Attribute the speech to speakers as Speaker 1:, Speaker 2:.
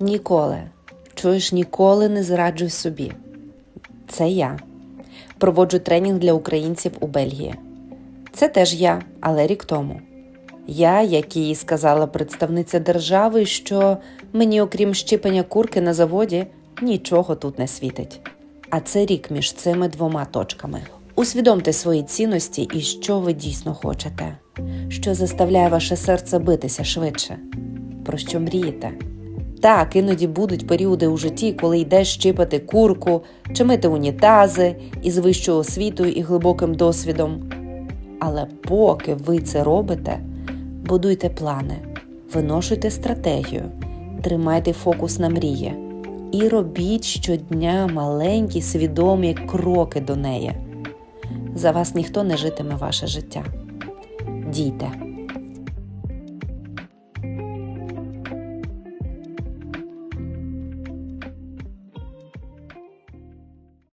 Speaker 1: Ніколи, чуєш, ніколи не зраджуй собі. Це я. Проводжу тренінг для українців у Бельгії. Це теж я, але рік тому. Я, як їй сказала представниця держави, що мені, окрім щипання курки на заводі, нічого тут не світить. А це рік між цими двома точками. Усвідомте свої цінності і що ви дійсно хочете, що заставляє ваше серце битися швидше, про що мрієте. Так, іноді будуть періоди у житті, коли йдеш щипати курку чи мити унітази із вищою освітою і глибоким досвідом. Але поки ви це робите, будуйте плани, виношуйте стратегію, тримайте фокус на мрії і робіть щодня маленькі свідомі кроки до неї. За вас ніхто не житиме ваше життя. Дійте.